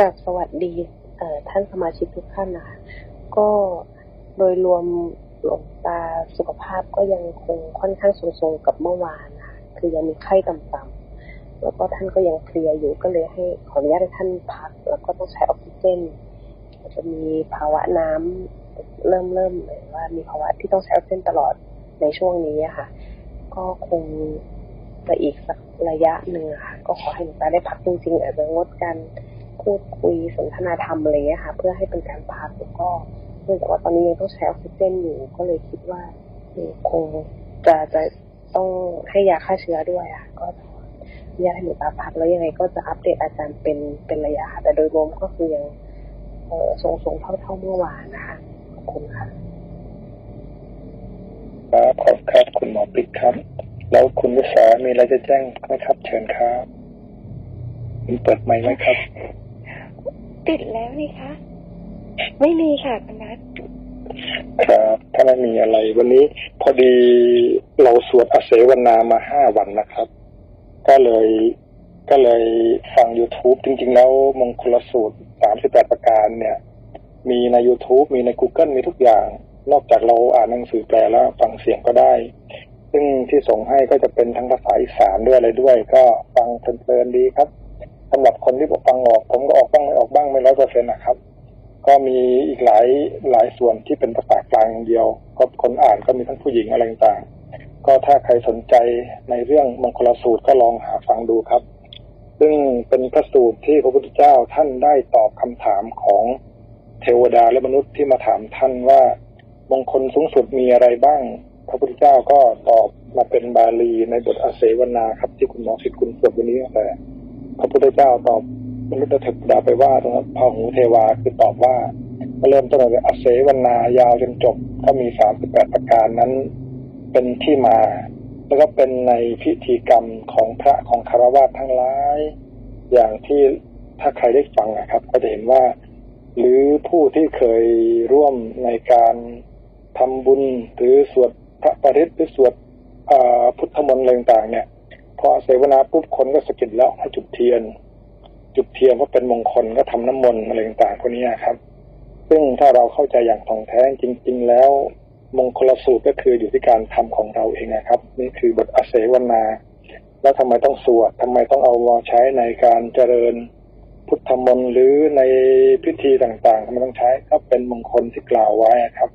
กับสวัสดีท่านสมาชิกทุกท่านนะคะก็โดยรวมหลวงตาสุขภาพก็ยังคงค่อนข้างทรงๆกับเมื่อวานนะคือยังมีไข้ต่ำๆแล้วก็ท่านก็ยังเพลียอยู่ก็เลยให้ขออนุญาตให้ท่านพัก แล้วก็ต้องใช้ออกซิเจนจะมีภาวะน้ำเริ่มเริ่มหรือว่ามีภาวะที่ต้องใช้ออกซิเจนตลอดในช่วงนี้ค่ะ ก็คงจะอีกสักระยะหนึ่งค่ะ ก็ขอให้หลวงตาได้พักจริงๆอาจจะงดการ พูดคุยสนทนาธรรมอะไรเงี้ยค่ะ เพื่อให้เป็นการพักแล้วก็เนื่องจากว่าตอนนี้ยังต้องใช้ออกซิเจนอยู่ก็เลยคิดว่าคงจะจะต้องให้ยาฆ่าเชื้อด้วยอะก็ขออนุญาตให้หลวงตาพักแล้วยังไงก็จะอัปเดตอาจารย์เป็นเป็นระยะ แต่โดยรวมก็คือยังเออทรงเท่าเท่าเมื่อวานนะคะขอบคุณค่ะครับขอบครับคุณหมอปิ๊กครับ แล้วคุณวิสามีอะไรจะแจ้งไหมครับ เชิญครับเปิดไมค์ไหมครับ ติดแล้วนี่คะ ไม่มีค่ะคุณนัทครับถ้าไม่มีอะไร วันนี้พอดีเราสวดอเสวนามาห้าวันนะครับ ก็เลยก็เลยฟัง YouTube จริง ๆ แล้วมงคลสูตรสามสิบแปดประการเนี่ย มีใน YouTube มีใน Google มีทุกอย่าง นอกจากเราอ่านหนังสือแปลแล้วฟังเสียงก็ได้ ซึ่งที่ส่งให้ก็จะเป็นทั้งภาษาอีสานด้วยอะไรด้วย ก็ฟังเพลินๆดีครับ สำหรับคนที่บอกฟังออก ผมก็ออกบ้างไม่ออกบ้างไม่ร้อยเปอร์เซ็นต์นะครับ ก็มีอีกหลายหลายส่วนที่เป็นภาษากลางอย่างเดียว ก็คนอ่านก็มีทั้งผู้หญิงอะไรต่างก็ถ้าใครสนใจในเรื่องมงคลสูตรก็ลองหาฟังดูครับ ซึ่งเป็นพระสูตรที่พระพุทธเจ้าท่านได้ตอบคำถามของเทวดาและมนุษย์ที่มาถามท่านว่ามงคลสูงสุดมีอะไรบ้าง พระพุทธเจ้าก็ตอบมาเป็นบาลีในบทอาเสวนาครับ ที่คุณหมอสิทธิ์คุณสวดวันนี้แต่ พระพุทธเจ้าตอบมนุษย์เทวดาไปว่าตรงนั้นพาหูเทวาคือตอบว่าเริ่มต้นจากอเสวนายาวจนจบก็มีสามสิบแปดประการนั้น เป็นที่มา แล้วก็เป็นในพิธีกรรมของพระของคารวะทั้งหลาย อย่างที่ถ้าใครได้ฟังนะครับ ก็จะเห็นว่า หรือผู้ที่เคยร่วมในการทำบุญหรือสวดพระปริตหรือสวดพุทธมนต์อะไรต่างๆเนี่ย พอเสวนาปุ๊บคนก็สะกิดแล้วให้จุดเทียน จุดเทียนเพราะเป็นมงคลก็ทำน้ำมนต์อะไรต่างๆพวกนี้ครับ ซึ่งถ้าเราเข้าใจอย่างท่องแท้จริง ๆ แล้วมงคลสูตรก็คืออยู่ที่การทำของเราเองนะครับ นี่คือบทอาเสวนา แล้วทำไมต้องสวดทำไมต้องเอามาใช้ในการเจริญพุทธมนต์หรือในพิธีต่างๆทำไมต้องใช้ก็เป็นมงคลที่กล่าวไว้ครับ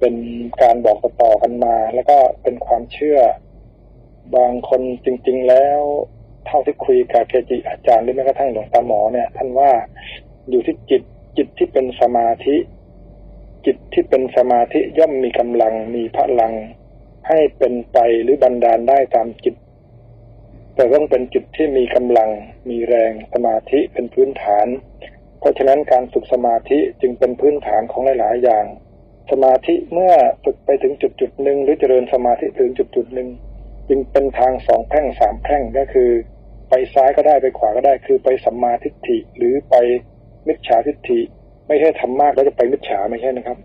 เป็นการบอกต่อๆกันมา แล้วก็เป็นความเชื่อ บางคนจริง ๆ แล้ว เท่าที่คุยกับเกจิอาจารย์หรือแม้กระทั่งหลวงตาหมอเนี่ย ท่านว่าอยู่ที่จิตจิตที่เป็นสมาธิ จิตที่เป็นสมาธิย่อมมีกำลังมีพลัง ให้เป็นไปหรือบันดาลได้ตามจิต แต่ต้องเป็นจิตที่มีกำลัง มีแรงสมาธิเป็นพื้นฐาน เพราะฉะนั้นการฝึกสมาธิจึงเป็นพื้นฐานของหลาย ๆ อย่าง สมาธิเมื่อฝึกไปถึงจุดจุดหนึ่งหรือเจริญสมาธิถึงจุดจุดหนึ่ง จึงเป็นทางสองแพร่งสามแพร่งก็คือ ไปซ้ายก็ได้ไปขวาก็ได้ คือไปสัมมาทิฏฐิหรือไปมิจฉาทิฏฐิ ไม่ใช่ทำมากแล้วจะไปมิจฉาไม่ใช่นะครับ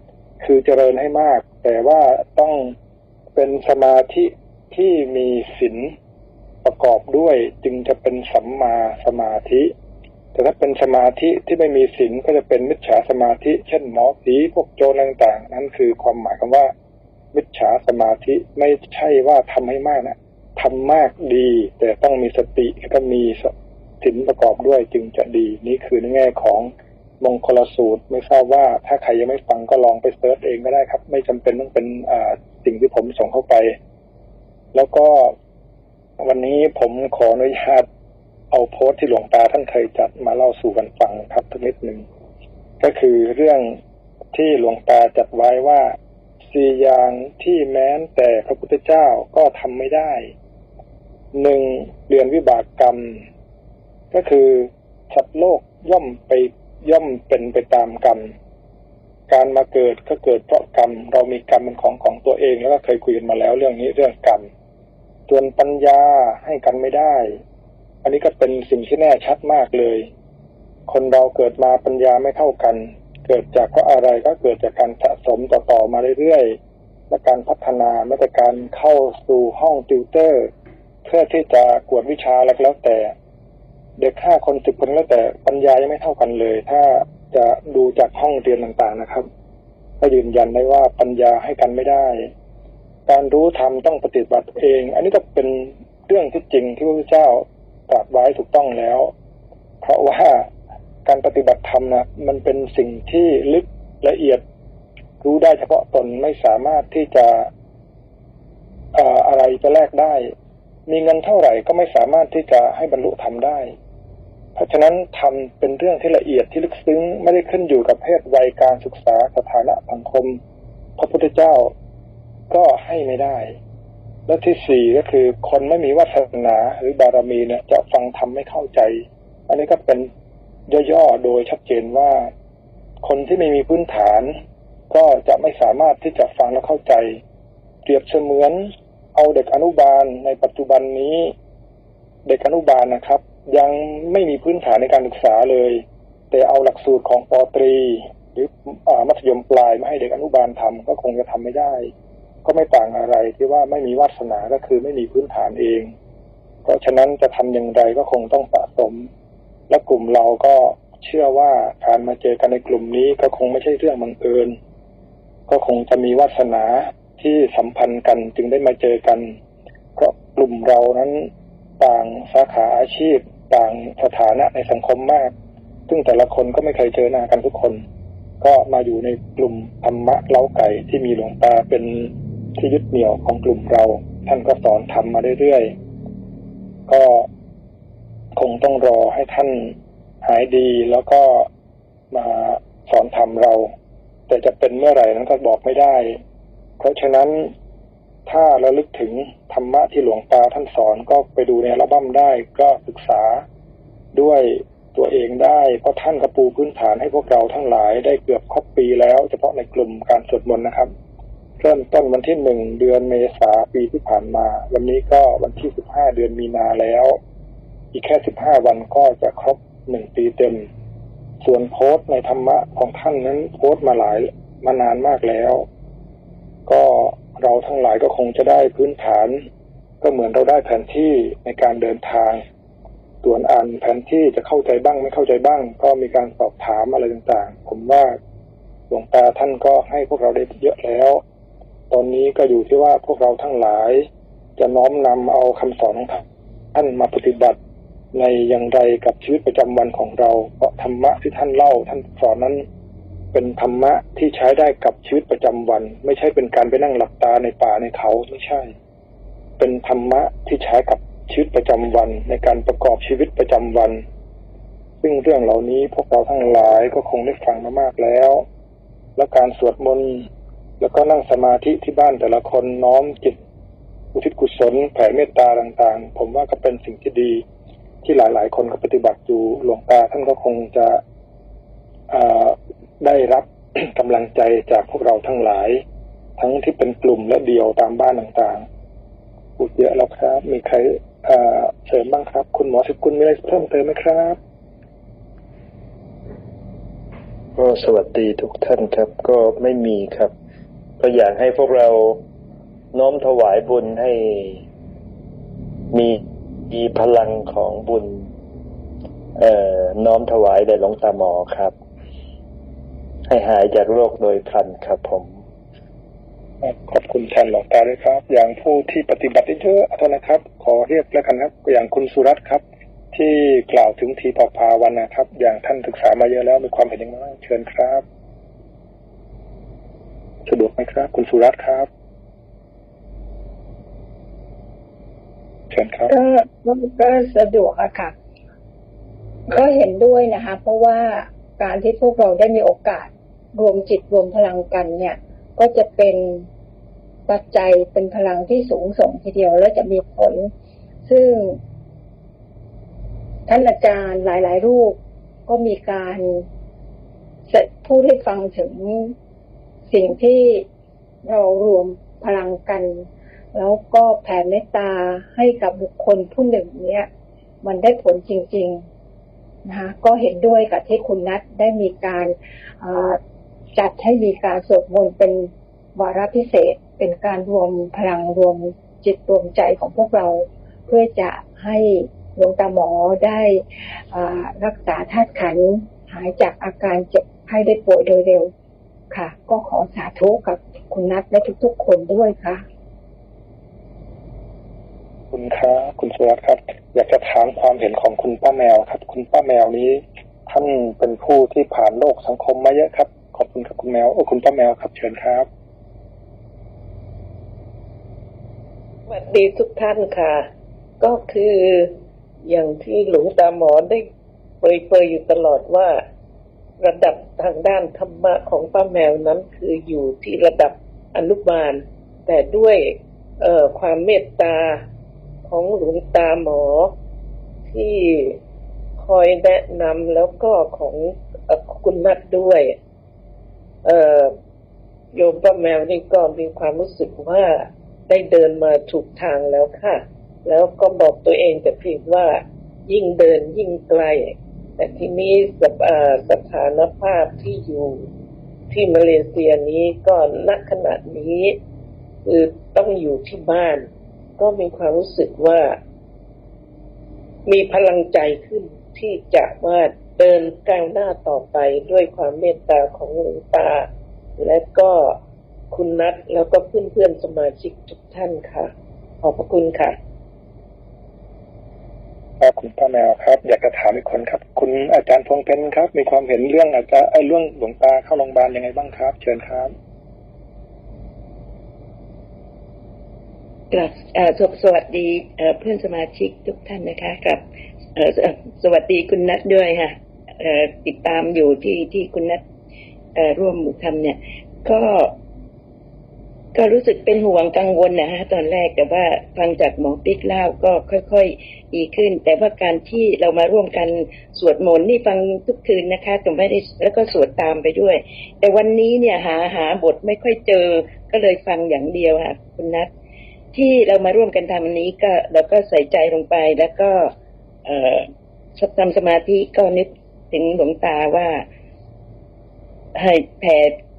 คือเจริญให้มาก แต่ว่าต้องเป็นสมาธิที่มีศีลประกอบด้วยจึงจะเป็นสัมมาสมาธิ แต่ถ้าเป็นสมาธิที่ไม่มีศีลก็จะเป็นมิจฉาสมาธิ เช่นหมอผีพวกโจรต่างๆ นั่นคือความหมายคำว่า มิจฉาสมาธิไม่ใช่ว่าทำให้มากนะทำมากดี แต่ต้องมีสติแล้วก็มีศีลประกอบด้วยจึงจะดี นี่คือในแง่ของมงคลสูตรไม่ทราบว่าถ้าใครยังไม่ฟังก็ลองไปเซิร์ชเองก็ได้ครับ ไม่จำเป็นต้องเป็นสิ่งที่ผมส่งเข้าไป แล้วก็วันนี้ผมขออนุญาตเอาโพสต์ที่หลวงตาท่านเคยจัดมาเล่าสู่กันฟังครับทุกนิดหนึ่งก็คือเรื่องที่หลวงตาจัดไว้ว่า สี่อย่างที่แม้นแต่พระพุทธเจ้าก็ทำไม่ได้หนึ่งเรียนวิบากกรรม ก็คือสัตว์โลกย่อมไปย่อมเป็นไปตามกรรม การมาเกิดก็เกิดเพราะกรรม เรามีกรรมเป็นของของตัวเองแล้วก็เคยคุยกันมาแล้วเรื่องนี้เรื่องกรรมส่วนปัญญาให้กันไม่ได้ อันนี้ก็เป็นสิ่งที่แน่ชัดมากเลย คนเราเกิดมาปัญญาไม่เท่ากัน เกิดจากเพราะอะไรก็เกิดจากการสะสมต่อๆมาเรื่อยๆ และการพัฒนาแม้แต่การเข้าสู่ห้องติวเตอร์ เพื่อที่จะกวดวิชาแล้วแต่ เด็กห้าคนสิบคนแล้วแต่ปัญญายังไม่เท่ากันเลย ถ้าจะดูจากห้องเรียนต่างๆนะครับ ก็ยืนยันได้ว่าปัญญาให้กันไม่ได้ การรู้ธรรมต้องปฏิบัติเอง อันนี้ก็เป็นเรื่องที่จริงที่พระพุทธเจ้าตรัสไว้ถูกต้องแล้ว เพราะว่า การปฏิบัติธรรมนะมันเป็นสิ่งที่ลึกละเอียด รู้ได้เฉพาะตนไม่สามารถที่จะอะไรจะแลกได้ มีเงินเท่าไหร่ก็ไม่สามารถที่จะให้บรรลุธรรมได้ เพราะฉะนั้นธรรมเป็นเรื่องที่ละเอียดที่ลึกซึ้ง ไม่ได้ขึ้นอยู่กับเพศวัยการศึกษาสถานะสังคม พระพุทธเจ้าก็ให้ไม่ได้ และที่สี่ก็คือคนไม่มีวาสนาหรือบารมีเนี่ยจะฟังธรรมไม่เข้าใจ อันนี้ก็เป็น ย่อๆโดยชัดเจนว่า คนที่ไม่มีพื้นฐาน ก็จะไม่สามารถที่จะฟังและเข้าใจ เปรียบเสมือน เอาเด็กอนุบาลในปัจจุบันนี้ เด็กอนุบาลนะครับ ยังไม่มีพื้นฐานในการศึกษาเลย แต่เอาหลักสูตรของปอตรี หรืออมัธยมปลายมาให้เด็กอนุบาลทำก็คงจะทำไม่ได้ ก็ไม่ต่างอะไรที่ว่าไม่มีวาสนาก็คือไม่มีพื้นฐานเอง เพราะฉะนั้นจะทำอย่างไรก็คงต้องสะสม และกลุ่มเราก็เชื่อว่าการมาเจอกันในกลุ่มนี้ก็คงไม่ใช่เรื่องบังเอิญ ก็คงจะมีวาสนาที่สัมพันธ์กันจึงได้มาเจอกันเพราะกลุ่มเรานั้นต่างสาขาอาชีพ ต่างสถานะในสังคมมาก ซึ่งแต่ละคนก็ไม่เคยเจอหน้ากันทุกคน ก็มาอยู่ในกลุ่มธรรมะเล้าไก่ที่มีหลวงตาเป็นที่ยึดเหนี่ยวของกลุ่มเรา ท่านก็สอนทำมาเรื่อยๆก็ คงต้องรอให้ท่านหายดีแล้วก็มาสอนธรรมเรา แต่จะเป็นเมื่อไหร่นั้นก็บอกไม่ได้ เพราะฉะนั้นถ้าเราลึกถึงธรรมะที่หลวงตาท่านสอนก็ไปดูในอัลบั้มได้ก็ศึกษาด้วยตัวเองได้ เพราะท่านกระปูพื้นฐานให้พวกเราทั้งหลายได้เกือบครบปีแล้ว เฉพาะในกลุ่มการสวดมนต์นะครับ เริ่มต้นวันที่หนึ่งเดือนเมษาปีที่ผ่านมา วันนี้ก็วันที่สิบห้าเดือนมีนาแล้ว อีกแค่สิบห้าวันก็จะครบหนึ่งปีเต็ม ส่วนโพสต์ในธรรมะของท่านนั้นโพสต์มาหลายมานานมากแล้ว ก็เราทั้งหลายก็คงจะได้พื้นฐาน ก็เหมือนเราได้แผนที่ในการเดินทาง ส่วนอ่านแผนที่จะเข้าใจบ้างไม่เข้าใจบ้าง ก็มีการสอบถามอะไรต่างๆ ผมว่าหลวงตาท่านก็ให้พวกเราได้เยอะแล้ว ตอนนี้ก็อยู่ที่ว่าพวกเราทั้งหลาย จะน้อมนำเอาคำสอนของท่านมาปฏิบัติ ในอย่างไรกับชีวิตประจำวันของเรา เพราะธรรมะที่ท่านเล่า ท่านสอนนั้น เป็นธรรมะที่ใช้ได้กับชีวิตประจำวัน ไม่ใช่เป็นการไปนั่งหลับตาในป่าในเขาไม่ใช่ เป็นธรรมะที่ใช้กับชีวิตประจำวัน ในการประกอบชีวิตประจำวัน ซึ่งเรื่องเหล่านี้พวกเราทั้งหลายก็คงได้ฟังมามากแล้ว และการสวดมนต์แล้วก็นั่งสมาธิที่บ้านแต่ละคนน้อมจิตอุทิศกุศลแผ่เมตตาต่างๆ ผมว่าก็เป็นสิ่งที่ดี ที่หลายๆ คนก็ปฏิบัติอยู่หลวงตาท่านก็คงจะได้รับกำลังใจจากพวกเราทั้งหลาย ทั้งที่เป็นกลุ่มและเดียวตามบ้านต่างๆพูดเยอะแล้วครับ มีใครเสริมบ้างครับ คุณหมอสิกุลมีอะไรเพิ่มเติมไหมครับก็สวัสดีทุกท่านครับ ก็ไม่มีครับ ก็อยากให้พวกเราน้อมถวายบุญให้มี มีพลังของบุญ เอ่อ น้อมถวายแด่หลวงตาหมอครับ ให้หายจากโรคโดยพลันครับผม ขอบคุณแทนหลวงตาด้วยครับ อย่างผู้ที่ปฏิบัติเยอะๆท่านนะครับ ขอเรียกแล้วกันครับ อย่างคุณสุรัตน์ครับ ที่กล่าวถึงทีปภาวันนะครับ อย่างท่านศึกษามาเยอะแล้วมีความเห็นยังไงเชิญครับ สะดวกไหมครับ คุณสุรัตน์ครับ ชิญครับก็ก็สะดวกอะค่ะ ก็เห็นด้วยนะคะ เพราะว่าการที่พวกเราได้มีโอกาสรวมจิตรวมพลังกันเนี่ย ก็จะเป็นปัจจัยเป็นพลังที่สูงส่งทีเดียว และจะมีผล ซึ่ง ท่านอาจารย์หลาย ๆ รูปก็มีการพูดให้ฟังถึงสิ่งที่เรารวมพลังกัน แล้วก็แผ่เมตตาให้กับบุคคลผู้หนึ่งเนี่ย มันได้ผลจริงๆนะคะก็เห็นด้วยกับที่คุณนัทได้มีการจัดให้มีการสวดมนต์เป็นวาระพิเศษ เป็นการรวมพลังรวมจิตรวมใจของพวกเรา เพื่อจะให้หลวงตาหมอได้รักษาธาตุขันหายจากอาการเจ็บไข้ได้ป่วยโดยเร็วค่ะ ก็ขอสาธุกับคุณนัทและทุกๆคนด้วยค่ะ คุณครับคุณสุรัตน์ครับ อยากจะถามความเห็นของคุณป้าแมวครับ คุณป้าแมวนี้ ท่านเป็นผู้ที่ผ่านโลกสังคมมาเยอะครับ ขอบคุณครับคุณแมวโอ้คุณป้าแมวครับ เชิญครับสวัสดีทุกท่านค่ะ ก็คืออย่างที่หลวงตาหมอได้เปรยๆอยู่ตลอดว่า ระดับทางด้านธรรมะของป้าแมวนั้นคืออยู่ที่ระดับอนุบาล แต่ด้วยความเมตตา ของหลวงตาหมอ ที่คอยแนะนำแล้วก็ของอคุณนัดด้วย เออโยมป้าแมวนี่ก็มีความรู้สึกว่าได้เดินมาถูกทางแล้วค่ะ แล้วก็บอกตัวเองแต่เพียงว่ายิ่งเดินยิ่งไกล แต่ทีนี้สสถานภาพที่อยู่ที่มาเลเซียนี้ก็ณขณะนี้ คือต้องอยู่ที่บ้าน ก็มีความรู้สึกว่า มีพลังใจขึ้นที่จะว่าเดินก้าวหน้าต่อไปด้วยความเมตตาของหลวงตา และก็คุณนัทแล้วก็เพื่อนๆสมาชิกทุกท่านค่ะ ขอบพระคุณค่ะครับคุณป้าแมวครับ อยากจะถามอีกคนครับ คุณอาจารย์พงเพนครับ มีความเห็นเรื่องอาจารย์ไอ้เรื่องหลวงตาเข้าโรงพยาบาลยังไงบ้างครับ เชิญครับ กลับสวสวัสดีเพื่อนสมาชิกทุกท่านนะคะกับสวัสดีคุณนัทด้วยค่ะติดตามอยู่ที่ที่คุณนัทร่วมทำเนี่ย ก็ ก็รู้สึกเป็นห่วงกังวลนะฮะตอนแรกแต่ว่าฟังจากหมอปิ๊กเล่าก็ค่อยๆดีขึ้น แต่ว่าการที่เรามาร่วมกันสวดมนต์นี่ฟังทุกคืนนะคะแต่ไม่ได้แล้วก็สวดตามไปด้วย แต่วันนี้เนี่ยหาหาบทไม่ค่อยเจอ ก็เลยฟังอย่างเดียวค่ะคุณนัท ที่เรามาร่วมกันทำอันนี้ก็เราก็ใส่ใจลงไปแล้วก็ทำสมาธิก็นึกถึงหลวงตาว่าให้แผ่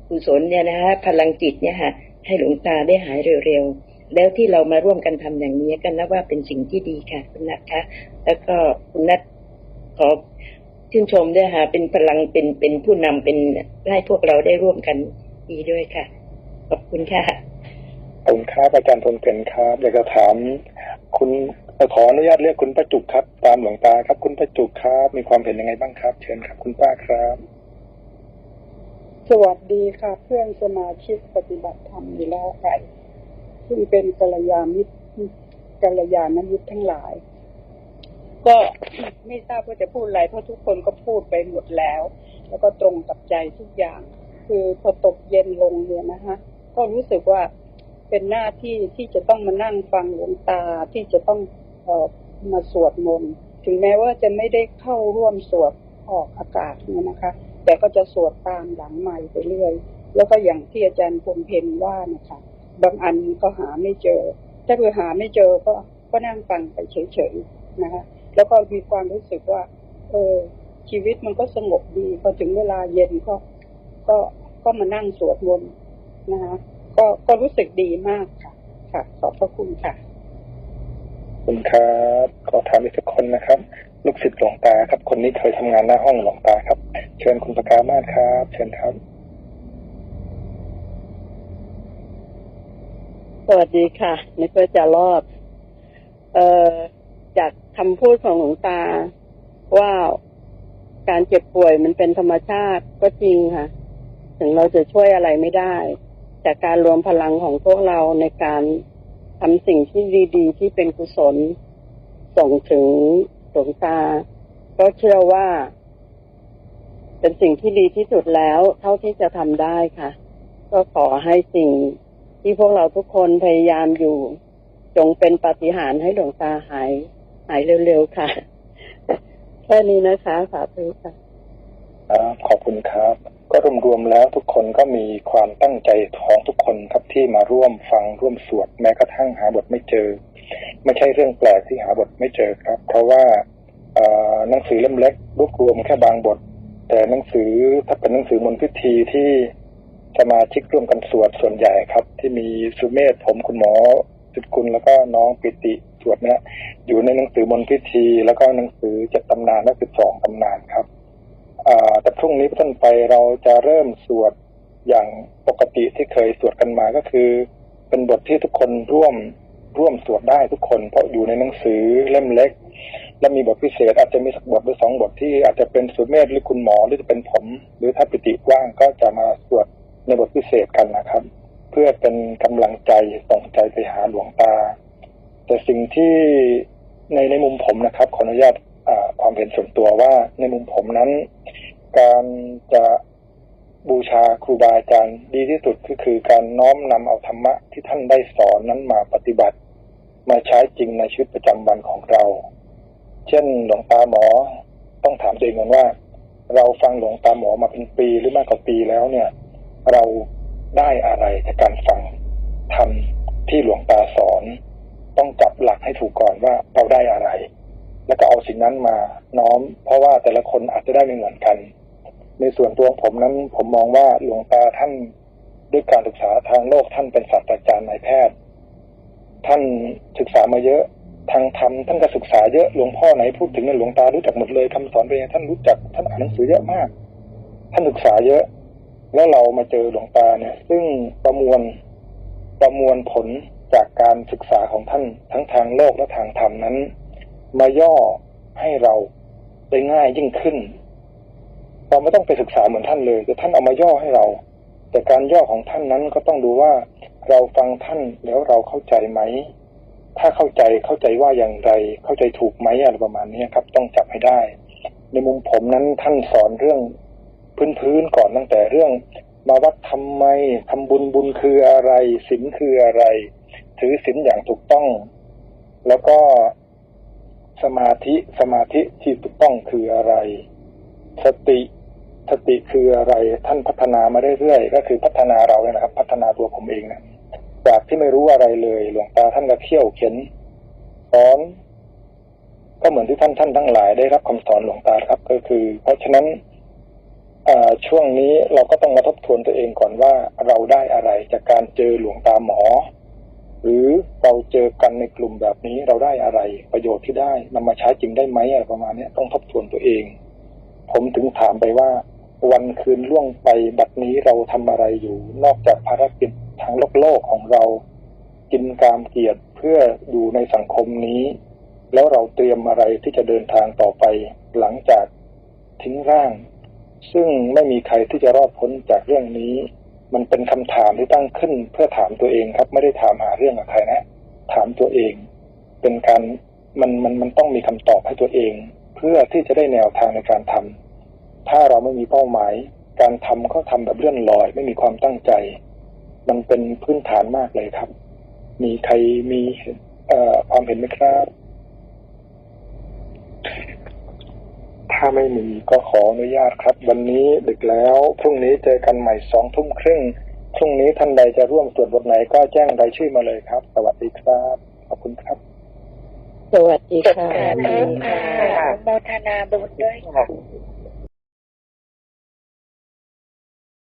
กุศลเนี่ยนะฮะพลังจิตเนี่ยฮะให้หลวงตาได้หายเร็วๆ แล้วที่เรามาร่วมกันทำอย่างนี้กันนะว่าเป็นสิ่งที่ดีค่ะ คุณนัทคะ แล้วก็คุณนัทขอชื่นชมด้วยค่ะเป็นพลังเป็นเป็นผู้นำเป็นให้พวกเราได้ร่วมกันดีด้วยค่ะ ขอบคุณค่ะ ขอบคุณครับอาจารย์พงเพนครับอยากจะถามคุณขออนุญาตเรียกคุณประจุกครับ ตามหลวงตาครับ คุณประจุกครับ มีความเห็นยังไงบ้างครับ เชิญครับ คุณป้าครับ สวัสดีค่ะ เพื่อนสมาชิกปฏิบัติธรรมอยู่แล้วใครซึ่งเป็นกัลยาณมิตรกัลยาณมิตรทั้งหลาย ก็ไม่ทราบว่าจะพูดอะไรเพราะทุกคนก็พูดไปหมดแล้ว แล้วก็ตรงกับใจทุกอย่าง คือพอตกเย็นลงเนี่ยนะคะก็รู้สึกว่า เป็นหน้าที่ที่จะต้องมานั่งฟังหลวงตาที่จะต้องออมาสวดมนต์ถึงแม้ว่าจะไม่ได้เข้าร่วมสวดออกอากาศเนี่ยนะคะ แต่ก็จะสวดตามหลังใหม่ไปเรื่อย แล้วก็อย่างที่อาจารย์พงเพนว่านะคะบางอันก็หาไม่เจอ ถ้าเกิดหาไม่เจอก็ก็นั่งฟังไปเฉยๆนะคะ แล้วก็มีความรู้สึกว่า เออชีวิตมันก็สงบดีพอถึงเวลาเย็นก็ ก็ก็มานั่งสวดมนต์นะคะ ก็ก็รู้สึกดีมากค่ะ ค่ะ ขอบพระคุณค่ะขอบคุณครับขอถามอีกสักคนนะครับ ลูกศิษย์หลวงตาครับ คนนี้เคยทำงานหน้าห้องหลวงตาครับ เชิญคุณประกามาศครับ เชิญครับ สวัสดีค่ะนึกว่าจะรอด เอ่อจากคำพูดของหลวงตา ว่าการเจ็บป่วยมันเป็นธรรมชาติก็จริงค่ะ ถึงเราจะช่วยอะไรไม่ได้ แต่การรวมพลังของพวกเราในการทำสิ่งที่ดี ๆ ที่เป็นกุศล ส่งถึงหลวงตา ก็เชื่อว่า เป็นสิ่งที่ดีที่สุดแล้ว เท่าที่จะทำได้ค่ะ ก็ขอให้สิ่งที่พวกเราทุกคนพยายามอยู่ จงเป็นปาฏิหาริย์ให้หลวงตาหาย หายเร็วๆค่ะ แค่นี้นะคะสาธุค่ะครับขอบคุณครับ ก็รวมๆแล้วทุกคนก็มีความตั้งใจของทุกคนครับที่มาร่วมฟังร่วมสวดแม้กระทั่งหาบทไม่เจอ ไม่ใช่เรื่องแปลกที่หาบทไม่เจอครับ เพราะว่าหนังสือเล่มเล็กรวบรวมแค่บางบท แต่หนังสือถ้าเป็นหนังสือมนต์พิธีที่สมาชิกร่วมกันสวดส่วนใหญ่ครับ ที่มีสุเมธผมคุณหมอสุดกุลแล้วก็น้องปิติสวดเนี่ยอยู่ในหนังสือมนต์พิธี แล้วก็หนังสือเจ็ดตำนานและสิบสองตำนานครับ แต่พรุ่งนี้เป็นต้นไปเราจะเริ่มสวดอย่างปกติที่เคยสวดกันมาก็คือ เป็นบทที่ทุกคนร่วมร่วมสวดได้ทุกคน เพราะอยู่ในหนังสือเล่มเล็ก และมีบทพิเศษ อาจจะมีสักบทหรือสองบทที่อาจจะเป็นสุเมธหรือคุณหมอหรือจะเป็นผม หรือถ้าปิติว่างก็จะมาสวดในบทพิเศษกันนะครับ เพื่อเป็นกำลังใจส่งใจไปหาหลวงตา แต่สิ่งที่ในในมุมผมนะครับขออนุญาต ความเห็นส่วนตัวว่าในมุมผมนั้น การจะบูชาครูบาอาจารย์ดีที่สุดก็คือการน้อมนำเอาธรรมะที่ท่านได้สอนนั้นมาปฏิบัติ มาใช้จริงในชีวิตประจำวันของเรา เช่นหลวงตาหมอต้องถามตัวเองก่อนว่า เราฟังหลวงตาหมอมาเป็นปีหรือมากกว่าปีแล้วเนี่ย เราได้อะไรจากการฟังทำที่หลวงตาสอน ต้องจับหลักให้ถูกก่อนว่าเราได้อะไร แล้วก็เอาสิ่งนั้นมาน้อม เพราะว่าแต่ละคนอาจจะได้ไม่เหมือนกัน ในส่วนตัวของผมนั้น ผมมองว่าหลวงตาท่านด้วยการศึกษาทางโลกท่านเป็นศาสตราจารย์นายแพทย์ ท่านศึกษามาเยอะทางธรรมท่านก็ศึกษาเยอะหลวงพ่อไหนพูดถึงเนี่ยหลวงตารู้จักหมดเลยคำสอนเป็นไงท่านรู้จักท่านอ่านหนังสือเยอะมาก ท่านศึกษาเยอะ แล้วเรามาเจอหลวงตาเนี่ย ซึ่งประมวลประมวลผลจากการศึกษาของท่านทั้งทางโลกและทางธรรมนั้น มาย่อให้เราได้ง่ายยิ่งขึ้น เราไม่ต้องไปศึกษาเหมือนท่านเลย แต่ท่านเอามาย่อให้เรา แต่การย่อของท่านนั้นก็ต้องดูว่าเราฟังท่านแล้วเราเข้าใจไหม ถ้าเข้าใจเข้าใจว่าอย่างไร เข้าใจถูกไหมอะไรประมาณนี้ครับ ต้องจับให้ได้ ในมุมผมนั้นท่านสอนเรื่องพื้นๆก่อนตั้งแต่เรื่อง มาวัดทำไมทำบุญบุญคืออะไรศีลคืออะไร ถือศีลอย่างถูกต้อง แล้วก็ สมาธิสมาธิที่ถูกต้องคืออะไร สติสติคืออะไรท่านพัฒนามาเรื่อยๆก็คือพัฒนาเราเนี่ยนะครับ พัฒนาตัวผมเองนี่ยจากที่ไม่รู้อะไรเลยหลวงตาท่านก็เขี่ยวเข็นสอนก็เหมือนที่ท่านท่านทั้งหลายได้รับคำสอนหลวงตาครับ ก็คือ เพราะฉะนั้นช่วงนี้เราก็ต้องมาทบทวนตัวเองก่อนว่าเราได้อะไรจากการเจอหลวงตาหมอ หรือเราเจอกันในกลุ่มแบบนี้เราได้อะไรประโยชน์ที่ได้นำมาใช้จริงได้ไหมอะไรประมาณนี้ต้องทบทวนตัวเอง ผมถึงถามไปว่า วันคืนล่วงไปบัดนี้เราทำอะไรอยู่ นอกจากภารกิจทางโลกโลกของเรา กินกามเกียรติเพื่ออยู่ในสังคมนี้ แล้วเราเตรียมอะไรที่จะเดินทางต่อไป หลังจากทิ้งร่าง ซึ่งไม่มีใครที่จะรอดพ้นจากเรื่องนี้ มันเป็นคำถามที่ตั้งขึ้นเพื่อถามตัวเองครับ ไม่ได้ถามหาเรื่องกับใครนะ ถามตัวเอง เป็นการมันมันมันต้องมีคำตอบให้ตัวเอง เพื่อที่จะได้แนวทางในการทำถ้าเราไม่มีเป้าหมาย การทำก็ทำแบบเลื่อนลอย ไม่มีความตั้งใจ มันเป็นพื้นฐานมากเลยครับ มีใครมีความเห็นไหมครับ ถ้าไม่มีก็ขออนุญาตครับ วันนี้ดึกแล้ว พรุ่งนี้เจอกันใหม่สองทุ่มครึ่ง พรุ่งนี้ท่านใดจะร่วมสวดบทไหนก็แจ้งรายชื่อมาเลยครับ สวัสดีครับ ขอบคุณครับ สวัสดีค่ะโมทนาบุญด้วยค่ะ